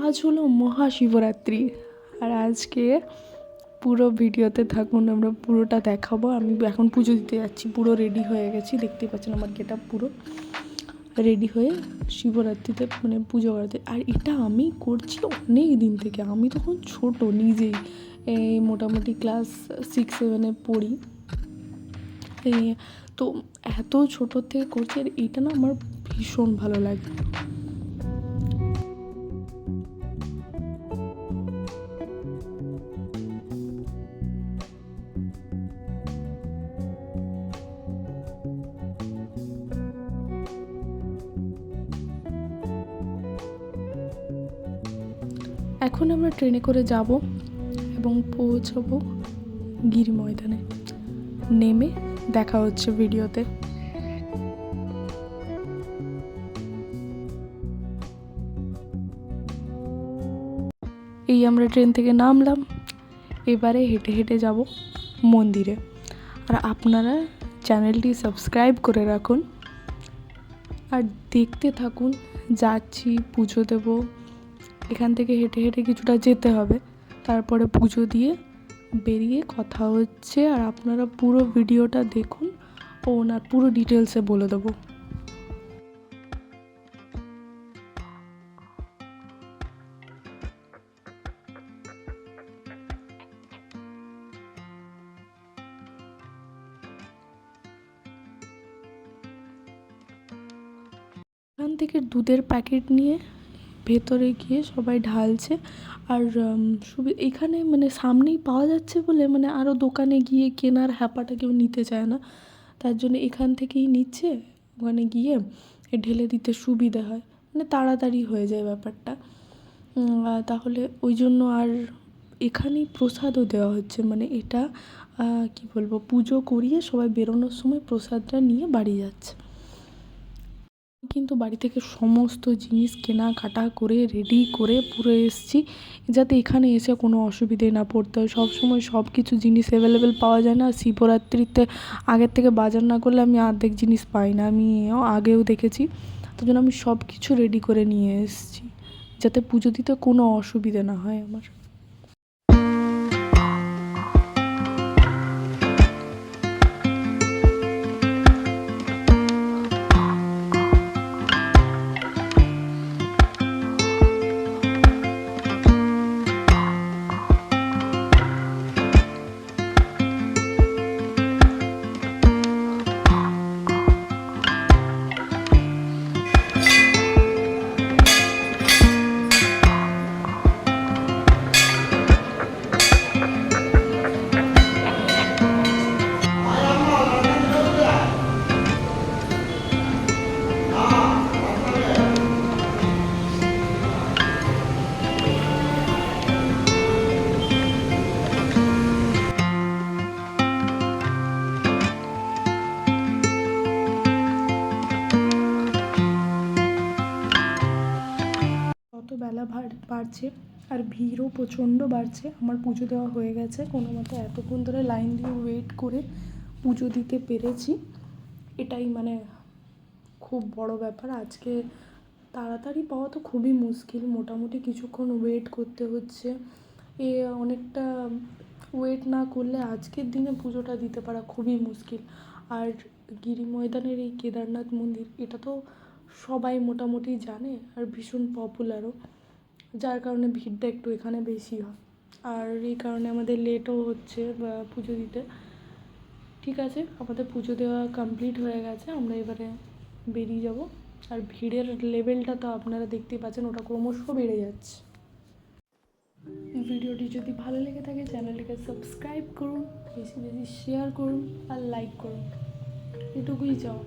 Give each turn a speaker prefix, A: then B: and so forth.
A: আজ হলো মহাশিবরাত্রি। আর আজকে পুরো ভিডিওতে থাকুন, আমরা পুরোটা দেখাবো। আমি এখন পুজো দিতে যাচ্ছি, পুরো রেডি হয়ে গেছি। দেখতেই পাচ্ছেন আমার গেটা পুরো রেডি হয়ে শিবরাত্রিতে মানে পুজো করাতে। আর এটা আমি করছি অনেক দিন থেকে। আমি তখন ছোট, নিজেই। এই মোটামুটি ক্লাস সিক্স সেভেনে পড়ি। তো এত ছোটো থেকে করছি, আর এটা না আমার ভীষণ ভালো লাগে। এখন আমরা ট্রেনে করে যাব এবং পৌঁছাবো গির ময়দানে। নেমে দেখা হচ্ছে ভিডিওতে। এই আমরা ট্রেন থেকে নামলাম। এবারে হেঁটে হেঁটে যাব মন্দিরে। আর আপনারা চ্যানেলটি সাবস্ক্রাইব করে রাখুন। আর দেখতে থাকুন, যাচ্ছি, পুজো দেবো। এখান থেকে হেঁটে হেঁটে কিছুটা যেতে হবে। তারপরে পুজো দিয়ে বেরিয়ে কথা হচ্ছে আর আপনারা পুরো ভিডিওটা দেখুন। ওনার পুরো ডিটেলসে বলে দেবো। এখান থেকে দুধের প্যাকেট নিয়ে ভেতরে গিয়ে সবাই ঢালছে। আর সুবি, এখানে মানে সামনেই পাওয়া যাচ্ছে বলে মানে আরও দোকানে গিয়ে কেনার হ্যাপাটা কেউ নিতে চায় না। তার জন্য এখান থেকেই নিচ্ছে। ওখানে গিয়ে ঢেলে দিতে সুবিধা হয়। মানে তাড়াতাড়ি হয়ে যায় ব্যাপারটা। তাহলে ওই জন্য আর এখানেই প্রসাদও দেওয়া হচ্ছে। মানে এটা কি বলব, পুজো করিয়ে সবাই বেরোনোর সময় প্রসাদটা নিয়ে বাড়ি যাচ্ছে। কিন্তু বাড়ি থেকে সমস্ত জিনিস কেনাকাটা করে রেডি করে পুরো এসেছি। যাতে এখানে এসে কোনো অসুবিধে না পড়তে হয়। সব সময় সব কিছু জিনিস অ্যাভেলেবেল পাওয়া যায় না। শিবরাত্রিতে আগের থেকে বাজার না করলে আমি অর্ধেক জিনিস পাই না। আমি আগেও দেখেছি। তার জন্য আমি সব কিছু রেডি করে নিয়ে এসেছি। যাতে পুজো দিতে কোনো অসুবিধে না হয় আমার। যত বেলা বাড়ছে আর ভিড়ও প্রচণ্ড বাড়ছে। আমার পুজো দেওয়া হয়ে গেছে। কোনো মতো এতক্ষণ ধরে লাইন দিয়ে ওয়েট করে পুজো দিতে পেরেছি। এটাই মানে খুব বড় ব্যাপার। আজকে তাড়াতাড়ি পাওয়া তো খুবই মুশকিল। মোটামুটি কিছুক্ষণ ওয়েট করতে হচ্ছে। এ অনেকটা ওয়েট না করলে আজকের দিনে পুজোটা দিতে পারা খুবই মুশকিল। আর গিরি ময়দানের এই কেদারনাথ মন্দির, এটা তো সবাই মোটামুটি জানে আর ভীষণ পপুলারও যার কারণে ভিড়টা একটু এখানে বেশি হয়। আর এই কারণে আমাদের লেটও হচ্ছে পুজো দিতে। ঠিক আছে, আমাদের পুজো দেওয়া কমপ্লিট হয়ে গেছে, আমরা এবারে বেরিয়ে যাব। আর ভিড়ের লেভেলটা তো আপনারা দেখতেই পাচ্ছেন, ওটা ক্রমশ বেড়ে যাচ্ছে। ভিডিওটি যদি ভালো লেগে থাকে চ্যানেলটিকে সাবস্ক্রাইব করুন, বেশি বেশি শেয়ার করুন আর লাইক করুন। এটুকুই চাও